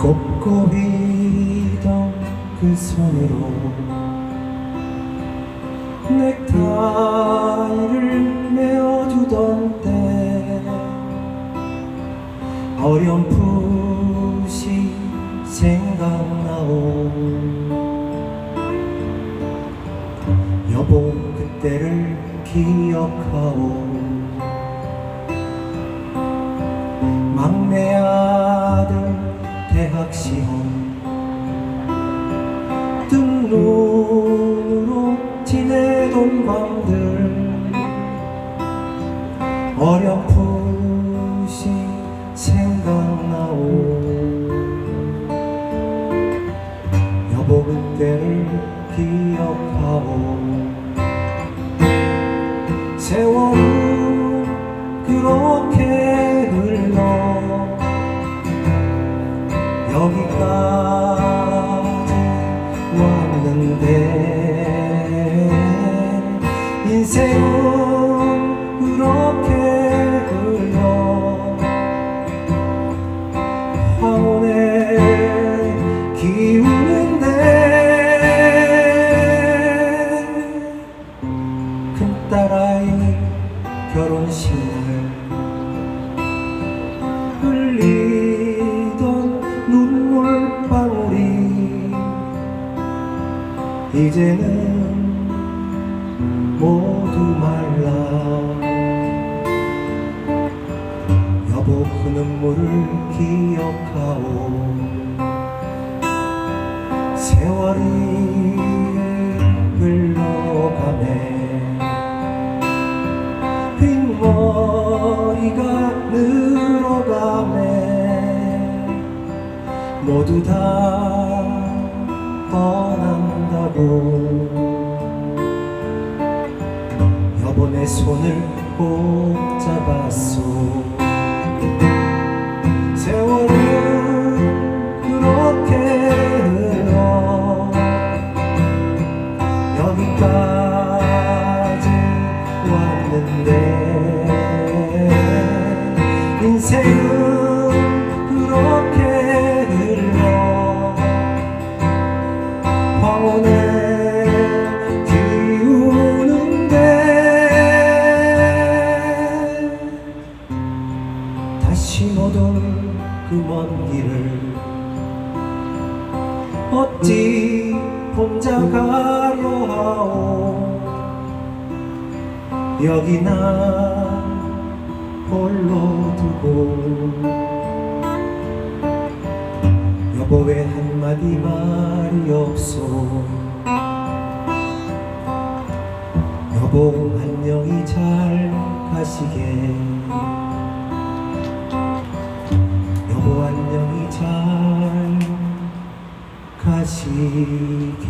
곱고 이던 그 손으로 넥타이를 메어두던 때 어렴풋이 생각나오. 여보 그때를 기억하오. 막내 아들 대학 시험. 뜬 눈으로 지내던 밤들. 어렴 왔는데 인생은 그렇게 흘러 황혼에 기우는데 큰딸아이 결혼식 날 이제는 모두 말라. 여보 그 눈물을 기억하오. 세월이 흘러가네. 흰머리가 늘어가네. 모두 다 떠난 다고 여보 내 손을 꼭 잡았소 그 먼 길을. 어찌 혼자 가려 하오? 여기 나 홀로 두고. 여보 왜 한마디 말이 없소. 여보 안녕히 잘 가시게 잘 가시게